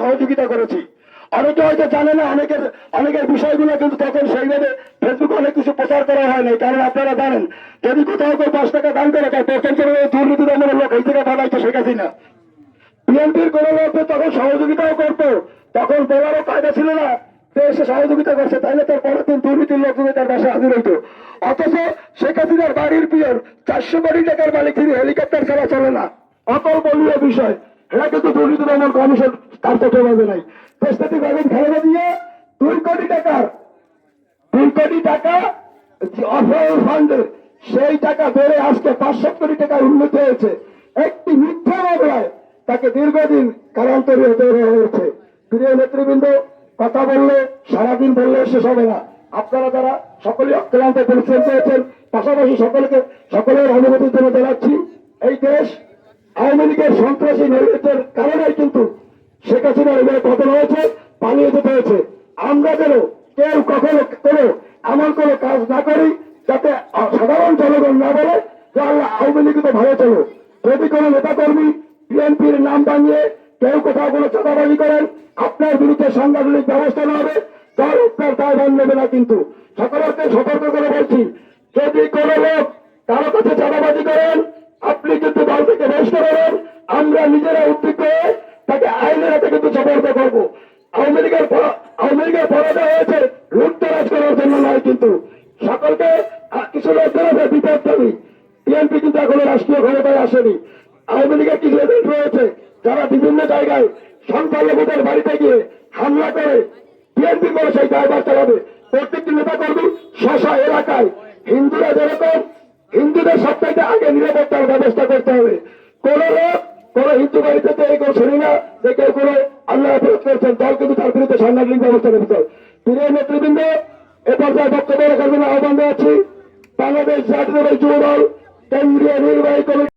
সহযোগিতা করেছি। অনেকে হয়তো জানে না, অনেকের অনেকের বিষয়গুলো কিন্তু তখন সেইভাবে ফেসবুকে অনেক কিছু প্রচার করা হয় নাই, কারণ আপনারা জানেন, যদি কোথাও কেউ দশ টাকা দান করে তার প্রথম করে দুর্নীতি দমনের লোক এই থেকে বানাইতো শেখ হাসিনা। বিএনপির কোন লোক তখন সহযোগিতাও করতো, তখন বলারও কায়দা ছিল না এসে সহযোগিতা করছে, তাহলে তার পরের দিন দুর্নীতির লোক তার বাসায় হাজির হইতো। অথচ শেখ হাসিনার বাড়ির পিয়র চারশো কোটি টাকার মালিক তিনি হেলিকপ্টার ছাড়া চলে না। অকল বলীয় বিষয় এটা কিন্তু দুর্নীতি দমন কমিশন তার চোখে বাজে নাই। দেশটাতে বেগম খালেদা দিয়ে দুই কোটি টাকার দুই কোটি টাকা অফল ফান্ডে সেই টাকা বেড়ে আজকে পাঁচশো কোটি টাকা উন্নতি হয়েছে। একটি মিথ্যা মামলায় তাকে দীর্ঘদিন কারান্তরী হতে হয়েছে প্রিয় নেতৃবৃন্দ, কথা বললে, সারাদিন বললে শেষ হবে না। আপনারা যারা সকলে অক্লান্ত পরিশ্রম করেছেন, পাশাপাশি সকলকে, সকলের অনুমতির জন্য জানাচ্ছি। এই দেশ আওয়ামী লীগের সন্ত্রাসী নেতৃত্বের কারণেই কিন্তু শেখ হাসিনার এবারে পতন হয়েছে পালিয়ে যেতে হয়েছে। আমরা যেন কেউ কখনো কোনো এমন কোনো কাজ না করি যাতে সাধারণ জনগণ না বলে যে আল্লাহ আওয়ামী লীগ তো ভালো চলো যদি কোনো নেতা কর্মী বিএনপির নাম বানিয়ে কেউ কোথাও কোনো চাঁদাবাজি করেন, আপনার বিরুদ্ধে সাংগঠনিক ব্যবস্থা নেওয়া হবে দল আপনার দায় ভান নেবে না কিন্তু। সকলকে সতর্ক করে বলছি, যদি কোনো লোক কারও কাছে চাঁদাবাজি করেন, আপনি কিন্তু দল থেকে বহিষ্ঠ করেন আমরা নিজেরা উদ্বিগ্ন সফলত করব। আওয়ামী লীগের আওয়ামী লীগের পরাজয় হয়েছে, লুটতরাজ করার জন্য নয় কিন্তু। সকলকে কিছু লোকজন আছে বিপদগামী। বিএনপি কিন্তু এখনও রাষ্ট্রীয় ক্ষমতায় আসেনি। আওয়ামী লীগের কিছু এজেন্ট রয়েছে, যারা বিভিন্ন জায়গায় সংখ্যালঘুদের বাড়িতে গিয়ে হামলা করে। বিএনপি করে সেই দায়ভার চালাবে। প্রত্যেকটি নেতা কর্মী শশা এলাকায়। হিন্দুরা যেরকম, হিন্দুদের সবচাইতে আগে নিরাপত্তার ব্যবস্থা করতে হবে। কোন লোক কোন হিন্দু বাড়িতে কেউ শুনি না, যে কেউ কোনো আল্লাহ অপরাধ করছেন দল কিন্তু তার বিরুদ্ধে সাংগঠনিক ব্যবস্থা নেবে প্রিয় নেতৃবৃন্দ, এ পর্যায়ে বক্তব্য রাখার জন্য আহ্বান জানাচ্ছি। বাংলাদেশ জাতীয় যুব দল, কেন্দ্রীয় নির্বাহী কমিটি